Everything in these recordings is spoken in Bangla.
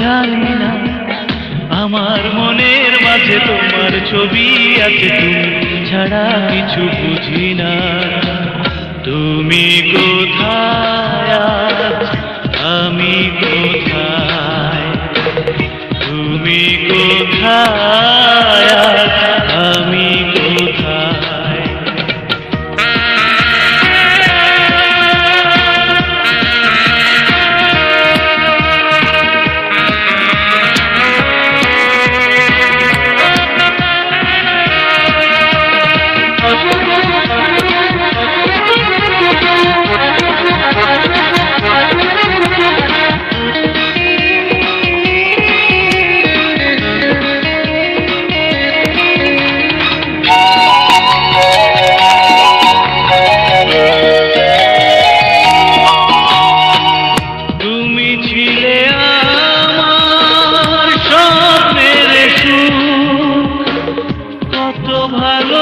জানি না। আমার মনের মাঝে তোমার ছবি আছে তুমি ছাড়া কিছু বুঝি না। তুমি কোথায় আমি কোথায়? তুমি কোথায়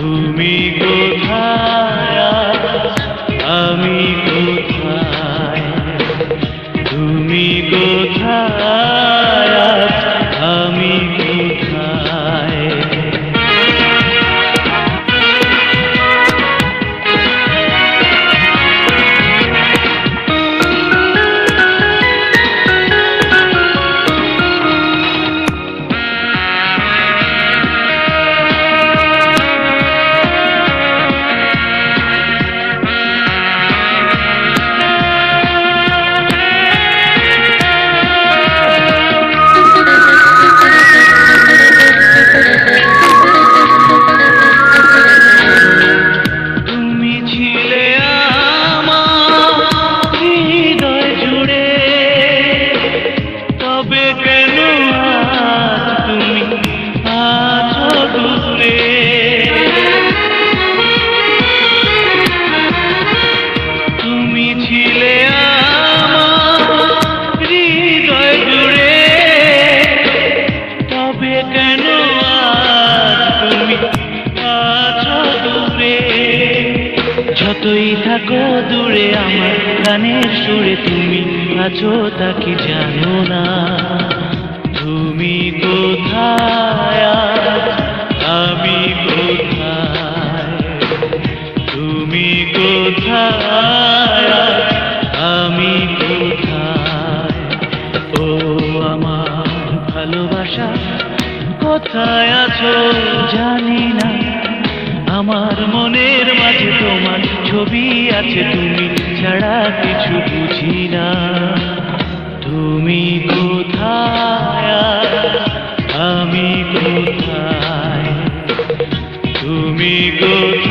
তুমি কোথায়? দূরে, যতই থাকো দূরে, আমার গানের সুরে তুমি আছো তা কি জানো না? তুমি কোথায়? আমি কোথায়? তুমি কোথায়? আমি কোথায়? ও আমার ভালোবাসা, কোথায় আছো জানি না। আমার মনের মাঝে তোমার ছবি আছে, তুমি ছাড়া কিছু বুঝি না। তুমি কোথায়? আমি কোথায়? তুমি কোথায়?